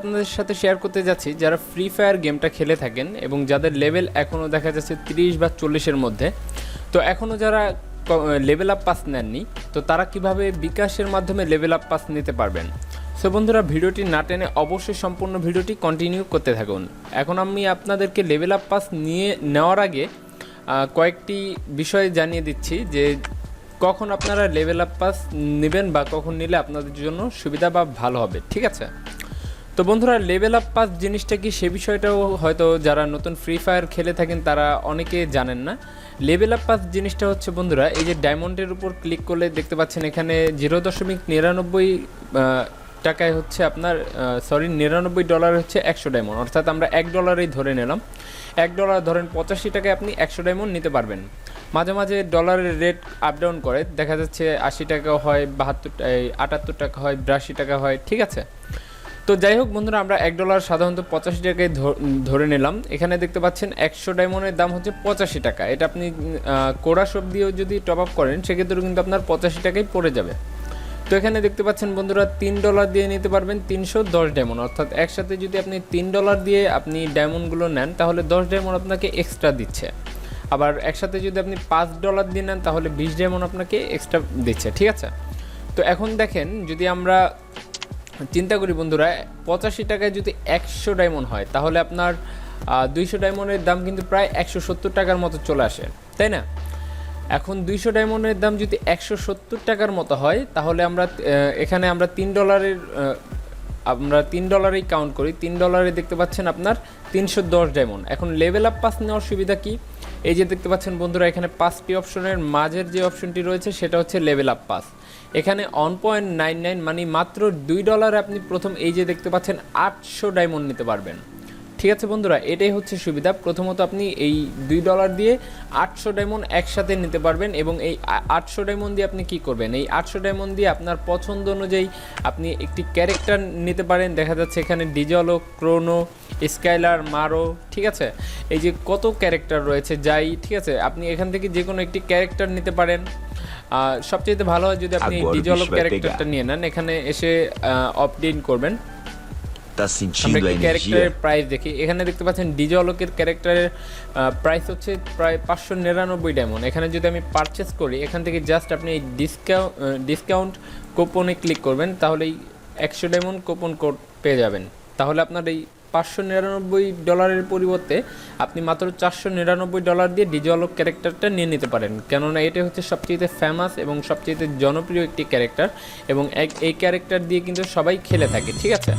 আপনাদের সাথে শেয়ার করতে যাচ্ছি, যারা ফ্রি ফায়ার গেমটা খেলে থাকেন এবং যাদের লেভেল এখনও দেখা যাচ্ছে তিরিশ বা চল্লিশের মধ্যে, তো এখনও যারা লেভেল আপ পাস নেননি, তো তারা কীভাবে বিকাশের মাধ্যমে লেভেল আপ পাস নিতে পারবেন? সো বন্ধুরা, ভিডিওটি না টেনে অবশ্যই সম্পূর্ণ ভিডিওটি কন্টিনিউ করতে থাকুন। এখন আমি আপনাদেরকে লেভেল আপ পাস নিয়ে নেওয়ার আগে কয়েকটি বিষয় জানিয়ে দিচ্ছি যে কখন আপনারা লেভেল আপ পাস নেবেন বা কখন নিলে আপনাদের জন্য সুবিধা বা ভালো হবে, ঠিক আছে? তো বন্ধুরা লেভেল আপ পাস জিনিসটা কি সে বিষয়টাও হয়তো যারা নতুন ফ্রি ফায়ার খেলে থাকেন, তারা অনেকে জানেন না। লেভেল আপ পাস জিনিসটা হচ্ছে বন্ধুরা, এই যে ডায়মন্ডের উপর ক্লিক করলে দেখতে পাচ্ছেন এখানে জিরো দশমিক নিরানব্বই টাকায় হচ্ছে আপনার সরি নিরানব্বই ডলার হচ্ছে একশো ডায়মন্ড অর্থাৎ আমরা এক ডলারেই ধরে নিলাম। এক ডলার ধরেন পঁচাশি টাকায় আপনি একশো ডায়মন্ড নিতে পারবেন। মাঝে মাঝে ডলারের রেট আপ ডাউন করে, দেখা যাচ্ছে আশি টাকা হয়, বাহাত্তর আটাত্তর টাকা হয়, বিরাশি টাকা হয়, ঠিক আছে? তো যাই হোক বন্ধুরা, আমরা এক ডলার সাধারণত পঁচাশি টাকায় ধরে নিলাম। এখানে দেখতে পাচ্ছেন একশো ডায়মন্ডের দাম হচ্ছে পঁচাশি টাকা। এটা আপনি কোড়া সব দিয়েও যদি টপ আপ করেন সেক্ষেত্রে কিন্তু আপনার পঁচাশি টাকায় পড়ে যাবে। তো এখানে দেখতে পাচ্ছেন বন্ধুরা, তিন ডলার দিয়ে নিতে পারবেন তিনশো দশ ডায়মন্ড। অর্থাৎ একসাথে যদি আপনি তিন ডলার দিয়ে আপনি ডায়মন্ডগুলো নেন, তাহলে দশ ডায়মন্ড আপনাকে এক্সট্রা দিচ্ছে। আবার একসাথে যদি আপনি পাঁচ ডলার দিয়ে নেন, তাহলে বিশ ডায়মন্ড আপনাকে এক্সট্রা দিচ্ছে, ঠিক আছে? তো এখন দেখেন, যদি আমরা চিন্তা করি বন্ধুরা, পঁচাশি টাকায় যদি একশো ডায়মন্ড হয়, তাহলে আপনার দুইশো ডায়মন্ডের দাম কিন্তু প্রায় একশো সত্তর টাকার মতো চলে আসে, তাই না? এখন দুইশো ডায়মন্ডের দাম যদি একশো সত্তর টাকার মতো হয়, তাহলে আমরা এখানে আমরা তিন ডলারের আমরা তিন ডলারেই কাউন্ট করি। তিন ডলারে দেখতে পাচ্ছেন আপনার তিনশো দশ ডায়মন্ড এখন লেভেল আপ পাস নেওয়ার সুবিধা কি? এই যে দেখতে পাচ্ছেন বন্ধুরা, এখানে পাঁচটি অপশনের মাঝের যে অপশনটি রয়েছে সেটা হচ্ছে লেভেল আপ পাস এখানে ওয়ান পয়েন্ট নাইন নাইন মানে মাত্র দুই ডলারে আপনি প্রথম এই যে দেখতে পাচ্ছেন আটশো ডায়মন্ড নিতে পারবেন। ঠিক আছে বন্ধুরা, এটাই হচ্ছে সুবিধা। প্রথমত আপনি এই দুই ডলার দিয়ে আটশো ডায়মন্ড একসাথে নিতে পারবেন এবং এই আটশো ডায়মন্ড দিয়ে আপনি কি করবেন? এই আটশো ডায়মন্ড দিয়ে আপনার পছন্দ অনুযায়ী আপনি একটি ক্যারেক্টার নিতে পারেন। দেখা যাচ্ছে এখানে ডিজলো ক্রোনো স্কাইলার মারো ঠিক আছে? এই যে কত ক্যারেক্টার রয়েছে যাই ঠিক আছে? আপনি এখান থেকে যে কোনো একটি ক্যারেক্টার নিতে পারেন। সবচেয়ে ভালো হয় যদি আপনি Agora o ডিজলো bicho vai ক্যারেক্টারটা নিয়ে নেন এখানে এসে অপডেট করবেন। আমরা ক্যারেক্টারের প্রাইস দেখি। এখানে দেখতে পাচ্ছেন ডিজে অলোকের ক্যারেক্টারের প্রাইস হচ্ছে প্রায় পাঁচশো নিরানব্বই ডায়মন্ড এখানে যদি আমি পারচেস করি এখান থেকে জাস্ট আপনি এই ডিসকাউন্ট ডিসকাউন্ট কুপনে ক্লিক করবেন তাহলে এই একশো ডায়মন্ড কুপন কোড পেয়ে যাবেন। তাহলে আপনার এই পাঁচশো নিরানব্বই ডলারের পরিবর্তে আপনি মাত্র চারশো নিরানব্বই ডলার দিয়ে ডিজে অলোক ক্যারেক্টারটা নিয়ে নিতে পারেন। কেননা এটা হচ্ছে সবচেয়ে ফেমাস এবং সবচেয়ে জনপ্রিয় একটি ক্যারেক্টার এবং এক- এই ক্যারেক্টার দিয়ে কিন্তু সবাই খেলে থাকে ঠিক আছে?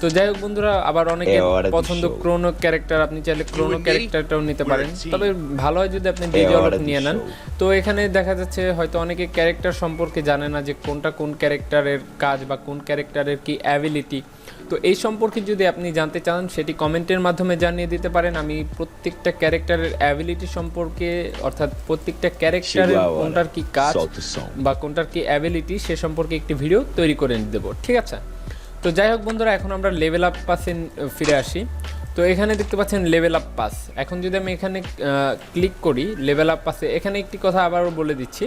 তো যাই হোক বন্ধুরা আবার অনেকে পছন্দ. ক্রোনো ক্যারেক্টার আপনি চাইলে ক্রোনো ক্যারেক্টারটাও নিতে পারেন। তবে ভালো হয় যদি আপনি এ ডিজে hora অলক do নিয়ে নেন। তো এখানে দেখা যাচ্ছে হয়তো অনেকে ক্যারেক্টার সম্পর্কে জানে না যে কোনটা কোন ক্যারেক্টারের কাজ বা কোন ক্যারেক্টারের কি অ্যাবিলিটি তো এই সম্পর্কে যদি আপনি জানতে চান সেটি কমেন্টের মাধ্যমে জানিয়ে দিতে পারেন। আমি প্রত্যেকটা ক্যারেক্টারের অ্যাবিলিটি সম্পর্কে অর্থাৎ প্রত্যেকটা ক্যারেক্টারের. কোনটার কি কাজ. বা কোনটার কি অ্যাবিলিটি সে সম্পর্কে একটি ভিডিও তৈরি করে দেবো। ঠিক আছে? তো যাই হোক বন্ধুরা এখন আমরা লেভেল আপ পাসে ফিরে আসি। তো এখানে দেখতে পাচ্ছেন লেভেল আপ পাস এখন যদি আমি এখানে ক্লিক করি লেভেল আপ পাসে এখানে একটি কথা আবারও বলে দিচ্ছি।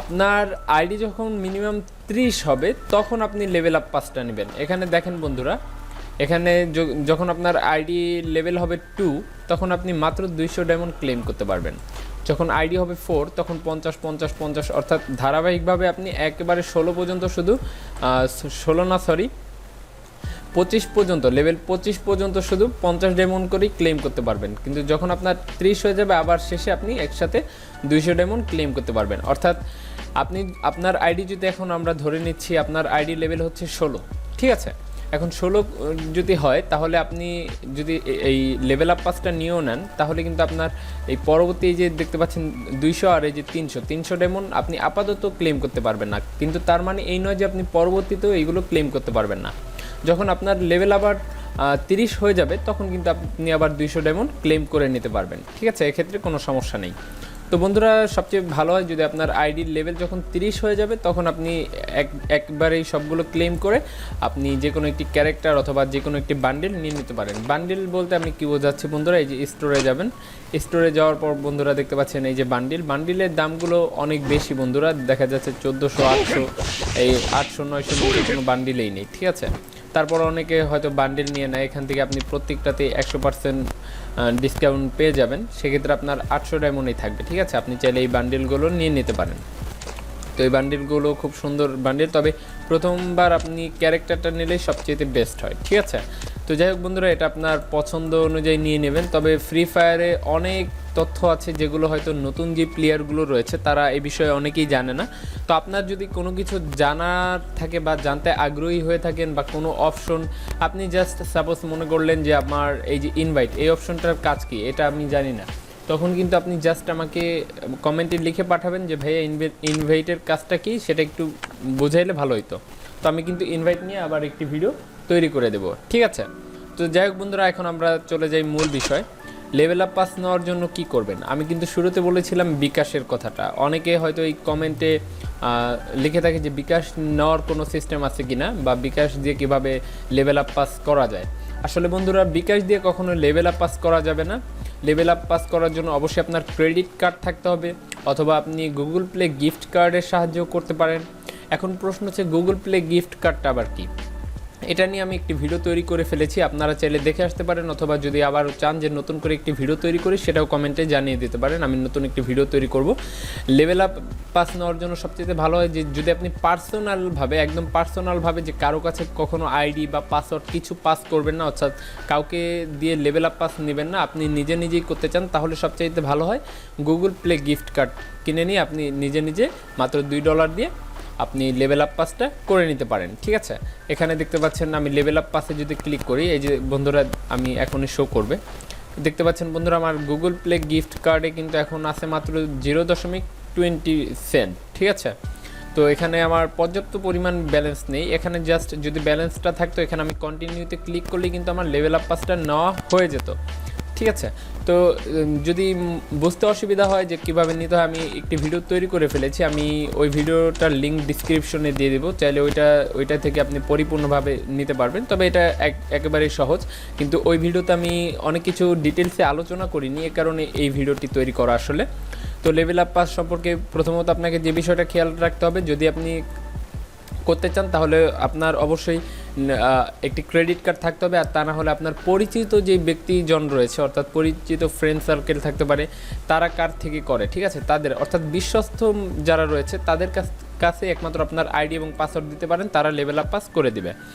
আপনার আইডি যখন মিনিমাম ত্রিশ হবে, তখন আপনি লেভেল আপ পাসটা নেবেন। এখানে দেখেন বন্ধুরা, এখানে যখন আপনার আইডি লেভেল হবে টু তখন আপনি মাত্র দুইশো ডায়মন্ড ক্লেম করতে পারবেন। যখন আইডি হবে ফোর তখন পঞ্চাশ পঞ্চাশ পঞ্চাশ, অর্থাৎ ধারাবাহিকভাবে আপনি একেবারে ষোলো পর্যন্ত শুধু ষোলো না সরি পঁচিশ পর্যন্ত লেভেল পঁচিশ পর্যন্ত শুধু পঞ্চাশ ডায়মন্ড করেই ক্লেম করতে পারবেন। কিন্তু যখন আপনার ত্রিশ হয়ে যাবে, আবার শেষে আপনি একসাথে দুইশো ডায়মন্ড ক্লেম করতে পারবেন। অর্থাৎ আপনি, আপনার আইডি যদি এখন আমরা ধরে নিচ্ছি, আপনার আইডি লেভেল হচ্ছে ষোলো। ঠিক আছে? এখন ষোলো যদি হয়, তাহলে আপনি যদি এই লেভেল আপ পাসটা নিয়েও নেন, তাহলে কিন্তু আপনার এই পরবর্তী যে দেখতে পাচ্ছেন, দুইশো আর এই যে তিনশো। তিনশো ডেমন আপনি আপাতত ক্লেম করতে পারবেন না। কিন্তু তার মানে এই নয় যে আপনি পরবর্তীতেও এইগুলো ক্লেম করতে পারবেন না। যখন আপনার লেভেল আবার তিরিশ হয়ে যাবে, তখন কিন্তু আপনি আবার দুইশো ডায়মন্ড ক্লেম করে নিতে পারবেন। ঠিক আছে? এক্ষেত্রে কোনো সমস্যা নেই। তো বন্ধুরা, সবচেয়ে ভালো হয় যদি আপনার আইডির লেভেল যখন তিরিশ হয়ে যাবে, তখন আপনি এক, একবারেই সবগুলো ক্লেম করে আপনি যে কোনো একটি ক্যারেক্টার অথবা যে কোনো একটি বান্ডেল নিয়ে নিতে পারেন। বান্ডেল বলতে আমি কী বোঝাচ্ছি বন্ধুরা? এই যে স্টোরে যাবেন। স্টোরে যাওয়ার পর বন্ধুরা দেখতে পাচ্ছেন এই যে বান্ডিল বান্ডিলের দামগুলো অনেক বেশি বন্ধুরা। দেখা যাচ্ছে চোদ্দোশো, আটশো, এই আটশো, নয়শো কোনো বান্ডিলেই নেই। ঠিক আছে? তারপর অনেকে হয়তো বান্ডেল নিয়ে নেয়, এখান থেকে আপনি প্রত্যেকটাতে একশো পার্সেন্ট ডিসকাউন্ট পেয়ে যাবেন। সেক্ষেত্রে আপনার আটশো ডায়মন্ডই থাকবে, ঠিক আছে? আপনি চাইলে এই বান্ডেলগুলো নিয়ে নিতে পারেন। তো এই বান্ডেলগুলো খুব সুন্দর বান্ডেল তবে প্রথমবার আপনি ক্যারেক্টারটা নিলেই সবচেয়ে বেস্ট হয়, ঠিক আছে? তো যাই হোক বন্ধুরা, এটা আপনার পছন্দ অনুযায়ী নিয়ে নেবেন। তবে ফ্রি ফায়ারে অনেক তথ্য আছে যেগুলো হয়তো নতুন যে প্লেয়ারগুলো রয়েছে, তারা এ বিষয়ে অনেকেই জানে না। তো আপনার যদি কোনো কিছু জানার থাকে বা জানতে আগ্রহী হয়ে থাকেন বা কোনো অপশন আপনি জাস্ট সাপোজ মনে করলেন যে আমার এই যে ইনভাইট এই অপশনটার কাজ কি? এটা আমি জানি না। তখন কিন্তু আপনি জাস্ট আমাকে কমেন্টে লিখে পাঠাবেন যে, ভাইয়া ইনভাইটের কাজটা কি? সেটা একটু বোঝাইলে ভালো হতো তো আমি কিন্তু ইনভাইট নিয়ে আবার একটি ভিডিও তৈরি করে দেব, ঠিক আছে? তো যাই হোক বন্ধুরা, এখন আমরা চলে যাই মূল বিষয়। লেভেল আপ পাস নেওয়ার জন্য কি করবেন? আমি কিন্তু শুরুতে বলেছিলাম বিকাশের কথাটা। অনেকে হয়তো এই কমেন্টে লিখে থাকে যে বিকাশ নেওয়ার কোনো সিস্টেম আছে কিনা বা বিকাশ দিয়ে কীভাবে লেভেল আপ পাস করা যায়। আসলে বন্ধুরা, বিকাশ দিয়ে কখনো লেভেল আপ পাস করা যাবে না। লেভেল আপ পাস করার জন্য অবশ্যই আপনার ক্রেডিট কার্ড থাকতে হবে অথবা আপনি গুগল প্লে গিফট কার্ডের সাহায্য করতে পারেন। এখন প্রশ্ন হচ্ছে গুগল প্লে গিফট কার্ডটা আবার কি? এটা নিয়ে আমি একটি ভিডিও তৈরি করে ফেলেছি। আপনারা চাইলে দেখে আসতে পারেন অথবা যদি আবার চান যে নতুন করে একটি ভিডিও তৈরি করি, সেটাও কমেন্টে জানিয়ে দিতে পারেন। আমি নতুন একটি ভিডিও তৈরি করব। লেভেল আপ পাস নেওয়ার জন্য সবচেয়ে ভালো হয় যে, যদি আপনি পার্সোনালভাবে একদম পার্সোনালভাবে যে কারও কাছে কখনো আইডি বা পাসওয়ার্ড কিছু পাস করবেন না, অর্থাৎ কাউকে দিয়ে লেভেল আপ পাস নেবেন না, আপনি নিজে নিজেই করতে চান, তাহলে সবচাইতে ভালো হয় গুগল প্লে গিফট কার্ড কিনে নিয়ে আপনি নিজে নিজে মাত্র দুই ডলার দিয়ে আপনি লেভেল আপ পাসটা করে নিতে পারেন, ঠিক আছে? এখানে দেখতে পাচ্ছেন আমি লেভেল আপ পাসে যদি ক্লিক করি, এই যে বন্ধুরা আমি এখনই শো করবে, দেখতে পাচ্ছেন বন্ধুরা আমার গুগল প্লে গিফট কার্ডে কিন্তু এখন আছে মাত্র জিরো দশমিক টোয়েন্টি সেন্ট ঠিক আছে? তো এখানে আমার পর্যাপ্ত পরিমাণ ব্যালেন্স নেই, এখানে জাস্ট যদি ব্যালেন্সটা থাকতো, এখানে আমি কন্টিনিউতে ক্লিক করলে কিন্তু আমার লেভেল আপ পাসটা নেওয়া হয়ে যেত। ঠিক আছে। তো যদি বুঝতে অসুবিধা হয় যে কীভাবে নিতে হয়, আমি একটি ভিডিও তৈরি করে ফেলেছি। আমি ওই ভিডিওটার লিঙ্ক ডিসক্রিপশনে দিয়ে দেবো। চাইলে ওইটা ওইটা থেকে আপনি পরিপূর্ণভাবে নিতে পারবেন। তবে এটা এক, একেবারেই সহজ। কিন্তু ওই ভিডিওতে আমি অনেক কিছু ডিটেলসে আলোচনা করিনি, এ কারণে এই ভিডিওটি তৈরি করা আসলে। তো লেভেল আপ পাস সম্পর্কে প্রথমত আপনাকে যে বিষয়টা খেয়াল রাখতে হবে, যদি আপনি করতে চান, তাহলে আপনার অবশ্যই একটি ক্রেডিট কার্ড থাকতে হবে আর তা না হলে আপনার পরিচিত যে ব্যক্তিজন রয়েছে, অর্থাৎ পরিচিত ফ্রেন্ড সার্কেল থাকতে পারে, তারা কার থেকে করে, ঠিক আছে? তাদের, অর্থাৎ বিশ্বস্ত যারা রয়েছে, তাদের কাছ, কাছে একমাত্র আপনার আইডি এবং পাসওয়ার্ড দিতে পারেন, তারা লেভেল আপ পাস করে দিবে।